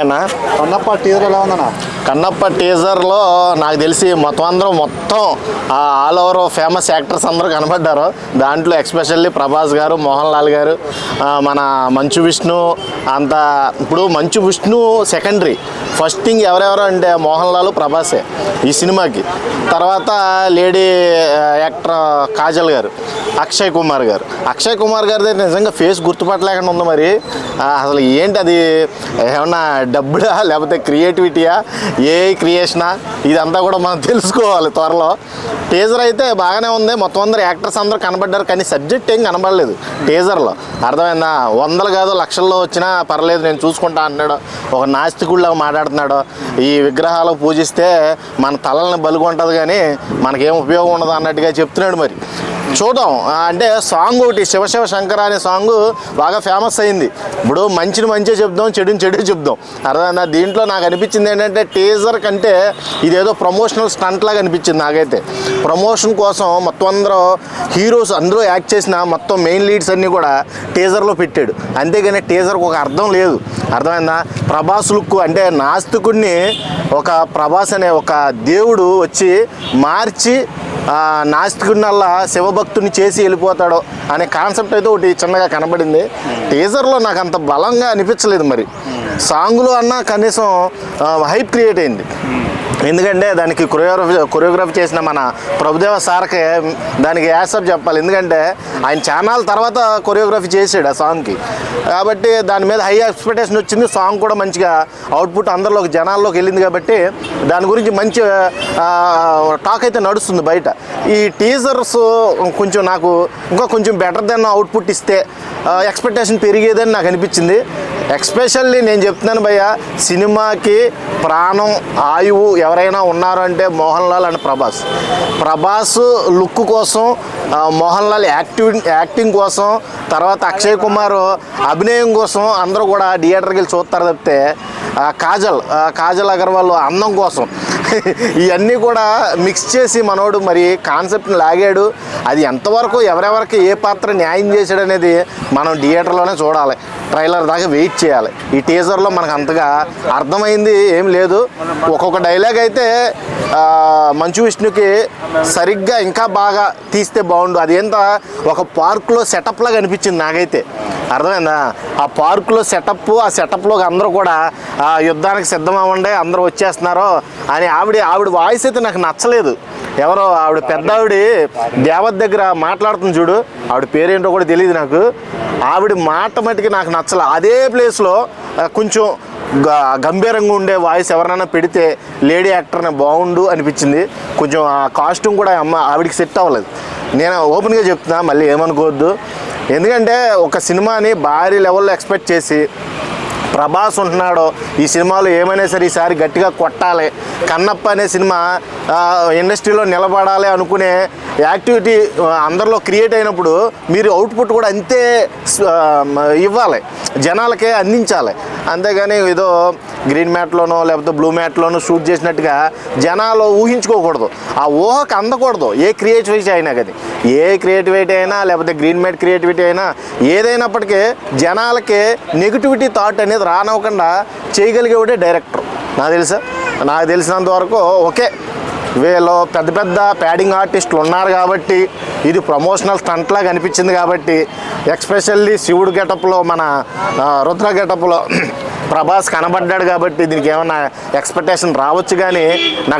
Kannappa teaser ఎలా ఉందన్న? కన్నప్ప టీజర్లో నాకు తెలిసి మొత్తం అందరూ మొత్తం ఆల్ ఓవర్ ఫేమస్ యాక్టర్స్ అందరూ కనబడ్డారు. దాంట్లో ఎక్స్పెషల్లీ ప్రభాస్ గారు మోహన్ లాల్ గారు మన మంచు విష్ణు అంత ఇప్పుడు Manchu Vishnu secondary first thing ఎవరెవరు అంటే మోహన్ లాల్ ప్రభాసే ఈ సినిమాకి. తర్వాత లేడీ యాక్టర్ కాజల్ గారు. అక్షయ్ కుమార్ గారు. అక్షయ్ కుమార్ గారిది నిజంగా ఫేస్ గుర్తుపట్టలేకుండా ఉంది మరి. అసలు ఏంటి అది? ఏమన్నా డబ్బుడా లేకపోతే క్రియేటివిటీయా ఏ క్రియేషనా ఇదంతా కూడా మనం తెలుసుకోవాలి త్వరలో. టీజర్ అయితే బాగానే ఉంది. మొత్తం అందరు యాక్టర్స్ అందరూ కనబడ్డారు కానీ సబ్జెక్ట్ ఏం కనబడలేదు టీజర్లో అర్థమైందా? వందలు కాదు లక్షల్లో వచ్చినా పర్లేదు నేను చూసుకుంటా అంటున్నాడు ఒక నాస్తికుడిలాగా మాట్లాడుతున్నాడు. ఈ విగ్రహాలు పూజిస్తే మన తలల్ని బలుగుంటుంది కానీ మనకేం ఉపయోగం ఉండదు అన్నట్టుగా చెప్తున్నాడు మరి. చూద్దాం. అంటే సాంగ్ ఒకటి శివ శివ శంకర అనే సాంగ్ బాగా ఫేమస్ అయింది. ఇప్పుడు మంచిని మంచిగా చెప్దాం చెడుని చెడు చెప్దాం. అర్థమైందా? దీంట్లో నాకు అనిపించింది ఏంటంటే టీజర్ కంటే ఇదేదో ప్రమోషనల్ స్టంట్ లాగా అనిపించింది నాకైతే. ప్రమోషన్ కోసం మొత్తం అందరూ హీరోస్ అందరూ యాక్ట్ చేసిన మొత్తం మెయిన్ లీడ్స్ అన్నీ కూడా టీజర్లో పెట్టాడు. అంతేగాని టీజర్కి ఒక అర్థం లేదు. అర్థమైందా? ప్రభాస్ లుక్ అంటే నాస్తికుడిని ఒక ప్రభాస్ అనే ఒక దేవుడు వచ్చి మార్చి నాస్తికుడినల్లా శివభక్తుని చేసి వెళ్ళిపోతాడో అనే కాన్సెప్ట్ అయితే ఒకటి చిన్నగా కనబడింది. టీజర్లో నాకు అంత బలంగా అనిపించలేదు మరి. సాంగ్లో అన్నా కనీసం హైప్ క్రియేట్ అయింది. ఎందుకంటే దానికి కొరియోగ్రఫీ కొరియోగ్రఫీ చేసిన మన ప్రభుదేవ సార్కే దానికి యాసప్ చెప్పాలి. ఎందుకంటే ఆయన ఛానల్ తర్వాత కొరియోగ్రఫీ చేసాడు ఆ సాంగ్కి. కాబట్టి దాని మీద హై ఎక్స్పెక్టేషన్ వచ్చింది. సాంగ్ కూడా మంచిగా అవుట్పుట్ అందరిలోకి జనాల్లోకి వెళ్ళింది కాబట్టి దాని గురించి మంచి టాక్ అయితే నడుస్తుంది బయట. ఈ టీజర్స్ కొంచెం నాకు ఇంకా కొంచెం బెటర్ దెన్ అవుట్పుట్ ఇస్తే ఎక్స్పెక్టేషన్ పెరిగేదని నాకు అనిపించింది. ఎక్స్పెషల్లీ నేను చెప్తున్నాను భయ్య సినిమాకి ప్రాణం ఆయువు ఎవరైనా ఉన్నారు అంటే మోహన్ లాల్ అండ్ ప్రభాస్. ప్రభాస్ లుక్ కోసం మోహన్ లాల్ యాక్టివ్ యాక్టింగ్ కోసం తర్వాత అక్షయ్ కుమార్ అభినయం కోసం అందరూ కూడా థియేటర్కి వెళ్ళి చూస్తారు తప్పితే కాజల్ కాజల్ అగర్వాల్ అందం కోసం. ఇవన్నీ కూడా మిక్స్ చేసి మనోడు మరి కాన్సెప్ట్ని లాగాడు. అది ఎంతవరకు ఎవరెవరికి ఏ పాత్ర న్యాయం చేశాడు అనేది మనం థియేటర్లోనే చూడాలి. ట్రైలర్ దాకా వెయిట్ చేయాలి. ఈ టీజర్లో మనకు అంతగా అర్థమైంది ఏం లేదు. ఒక్కొక్క డైలాగ్ అయితే మంచు విష్ణుకి సరిగ్గా ఇంకా బాగా తీస్తే బాగుండు. అదేంత ఒక పార్క్లో సెటప్ లాగా అనిపించింది నాకైతే. అర్థమైందా? ఆ పార్కులో సెటప్ ఆ సెటప్లో అందరూ కూడా ఆ యుద్ధానికి సిద్ధం అవ్వండి అందరూ వచ్చేస్తున్నారు అని ఆవిడ ఆవిడ వాయిస్ అయితే నాకు నచ్చలేదు. ఎవరో ఆవిడ పెద్ద ఆవిడ దేవత దగ్గర మాట్లాడుతుంది చూడు ఆవిడ పేరేంటో కూడా తెలియదు నాకు. ఆవిడ మాట మటుకి నాకు నచ్చలే. అదే ప్లేస్లో కొంచెం గంభీరంగా ఉండే వాయిస్ ఎవరైనా పెడితే లేడీ యాక్టర్నే బాగుండు అనిపించింది. కొంచెం ఆ కాస్ట్యూమ్ కూడా అమ్మ ఆవిడకి సెట్ అవ్వలేదు. నేను ఓపెన్గా చెప్తున్నా మళ్ళీ ఏమనుకోవద్దు. ఎందుకంటే ఒక సినిమాని భారీ లెవెల్లో ఎక్స్పెక్ట్ చేసి ప్రభాస్ ఉంటున్నాడో ఈ సినిమాలో ఏమైనా సరే ఈసారి గట్టిగా కొట్టాలి. కన్నప్ప అనే సినిమా ఇండస్ట్రీలో నిలబడాలి అనుకునే యాక్టివిటీ అందరిలో క్రియేట్ అయినప్పుడు మీరు అవుట్పుట్ కూడా అంతే ఇవ్వాలి. జనాలకే అందించాలి. అంతేగాని ఏదో గ్రీన్ మ్యాట్లోనో లేకపోతే బ్లూ మ్యాట్లోనో షూట్ చేసినట్టుగా జనాలు ఊహించుకోకూడదు. ఆ ఊహకు అందకూడదు. ఏ క్రియేటివిటీ అయినా కానీ. ఏ క్రియేటివిటీ అయినా లేకపోతే గ్రీన్ మ్యాట్ క్రియేటివిటీ అయినా ఏదైనప్పటికీ జనాలకి నెగిటివిటీ థాట్ అనేది రానివ్వకుండా చేయగలిగేవాడే డైరెక్టర్. నాకు తెలుసా? నాకు తెలిసినంత వరకు ఓకే. వీళ్ళు పెద్ద పెద్ద ప్యాడింగ్ ఆర్టిస్టులు ఉన్నారు కాబట్టి ఇది ప్రమోషనల్ స్టంట్ లాగా అనిపించింది కాబట్టి ఎక్స్పెషల్లీ శివుడు గెటప్లో మన రుద్ర గెటప్లో ప్రభాస్ కనబడ్డాడు కాబట్టి దీనికి ఏమైనా ఎక్స్పెక్టేషన్ రావచ్చు కానీ నాకు